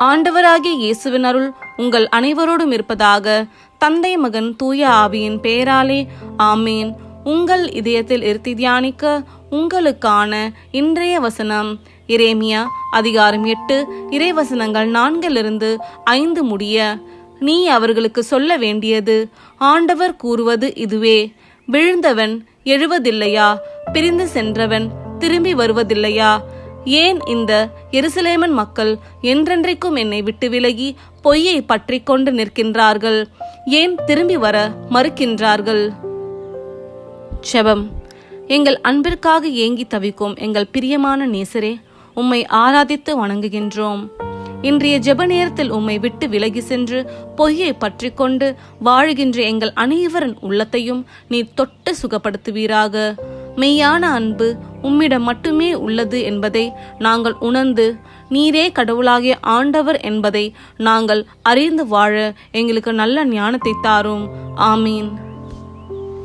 ஆண்டவராகிய இயேசுவின் அருள் உங்கள் அனைவரோடும் இருப்பதாக தந்தை மகன் தூய ஆவியின் பெயராலே ஆமேன். உங்கள் இதயத்தில் இருத்தி தியானிக்க உங்களுக்கான இன்றைய வசனம் இரேமியா அதிகாரம் எட்டு இறைவசனங்கள் நான்கிலிருந்து ஐந்து முடிய நீ அவர்களுக்கு சொல்ல வேண்டியது ஆண்டவர் கூறுவது இதுவே விழுந்தவன் எழுவதில்லையா பிரிந்து சென்றவன் திரும்பி வருவதில்லையா ஏன் இந்த எருசலேமன் மக்கள் என்றென்றைக்கும் என்னை விட்டு விலகி பொய்யை பற்றி கொண்டு நிற்கின்றார்கள்? ஏன் திரும்பி வர மறுக்கின்றார்கள்? செபம். எங்கள் அன்பிற்காக ஏங்கி தவிக்கும் எங்கள் பிரியமான நேசரே உம்மை ஆராதித்து வணங்குகின்றோம். இன்றைய ஜெப நேரத்தில் உம்மை விட்டு விலகி சென்று பொய்யை பற்றி கொண்டு வாழுகின்ற எங்கள் அனைவரின் உள்ளத்தையும் நீ தொட்டு சுகப்படுத்துவீராக. மெய்யான அன்பு உம்மிடம் மட்டுமே உள்ளது என்பதை நாங்கள் உணர்ந்து நீரே கடவுளாகிய ஆண்டவர் என்பதை நாங்கள் அறிந்து வாழ எங்களுக்கு நல்ல ஞானத்தை தாரும். ஆமீன்.